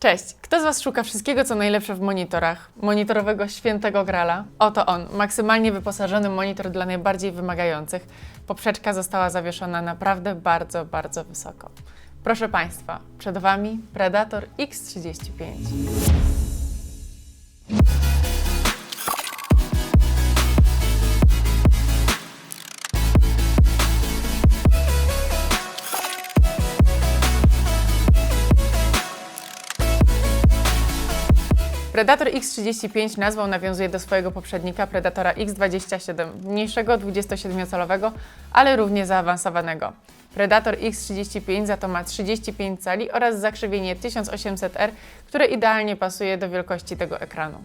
Cześć! Kto z Was szuka wszystkiego, co najlepsze w monitorach? Monitorowego świętego grala? Oto on, maksymalnie wyposażony monitor dla najbardziej wymagających. Poprzeczka została zawieszona naprawdę bardzo, bardzo wysoko. Proszę Państwa, przed Wami Predator X35. Predator X35 nazwą nawiązuje do swojego poprzednika Predatora X27, mniejszego 27-calowego, ale równie zaawansowanego. Predator X35 za to ma 35 cali oraz zakrzywienie 1800R, które idealnie pasuje do wielkości tego ekranu.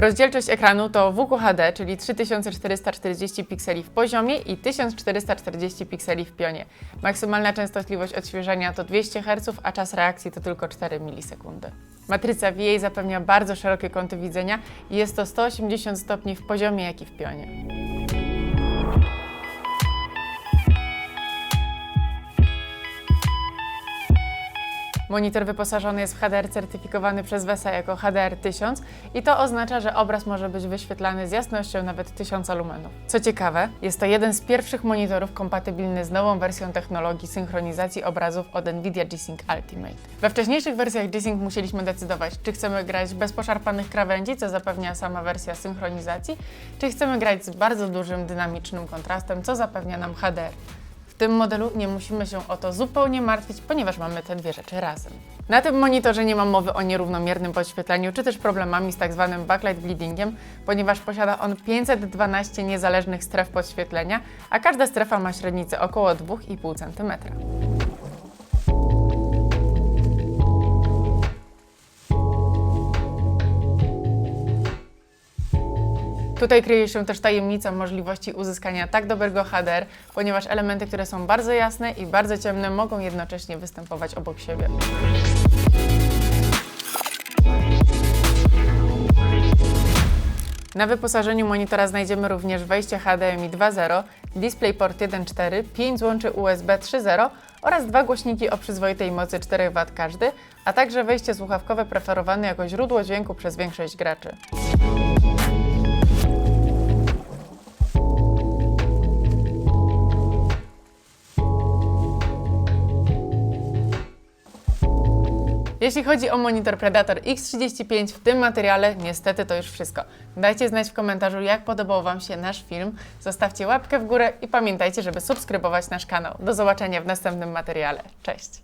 Rozdzielczość ekranu to WQHD, czyli 3440 pikseli w poziomie i 1440 pikseli w pionie. Maksymalna częstotliwość odświeżania to 200 Hz, a czas reakcji to tylko 4 milisekundy. Matryca VA zapewnia bardzo szerokie kąty widzenia i jest to 180 stopni w poziomie, jak i w pionie. Monitor wyposażony jest w HDR certyfikowany przez WESA jako HDR 1000 i to oznacza, że obraz może być wyświetlany z jasnością nawet 1000 lumenów. Co ciekawe, jest to jeden z pierwszych monitorów kompatybilny z nową wersją technologii synchronizacji obrazów od Nvidia G-Sync Ultimate. We wcześniejszych wersjach G-Sync musieliśmy decydować, czy chcemy grać bez poszarpanych krawędzi, co zapewnia sama wersja synchronizacji, czy chcemy grać z bardzo dużym dynamicznym kontrastem, co zapewnia nam HDR. Tym modelu nie musimy się o to zupełnie martwić, ponieważ mamy te dwie rzeczy razem. Na tym monitorze nie ma mowy o nierównomiernym podświetleniu, czy też problemami z tak zwanym backlight bleedingiem, ponieważ posiada on 512 niezależnych stref podświetlenia, a każda strefa ma średnicę około 2,5 cm. Tutaj kryje się też tajemnica możliwości uzyskania tak dobrego HDR, ponieważ elementy, które są bardzo jasne i bardzo ciemne, mogą jednocześnie występować obok siebie. Na wyposażeniu monitora znajdziemy również wejście HDMI 2.0, DisplayPort 1.4, 5 złączy USB 3.0 oraz dwa głośniki o przyzwoitej mocy 4 W każdy, a także wejście słuchawkowe preferowane jako źródło dźwięku przez większość graczy. Jeśli chodzi o monitor Predator X35 w tym materiale, niestety to już wszystko. Dajcie znać w komentarzu, jak podobał Wam się nasz film. Zostawcie łapkę w górę i pamiętajcie, żeby subskrybować nasz kanał. Do zobaczenia w następnym materiale. Cześć!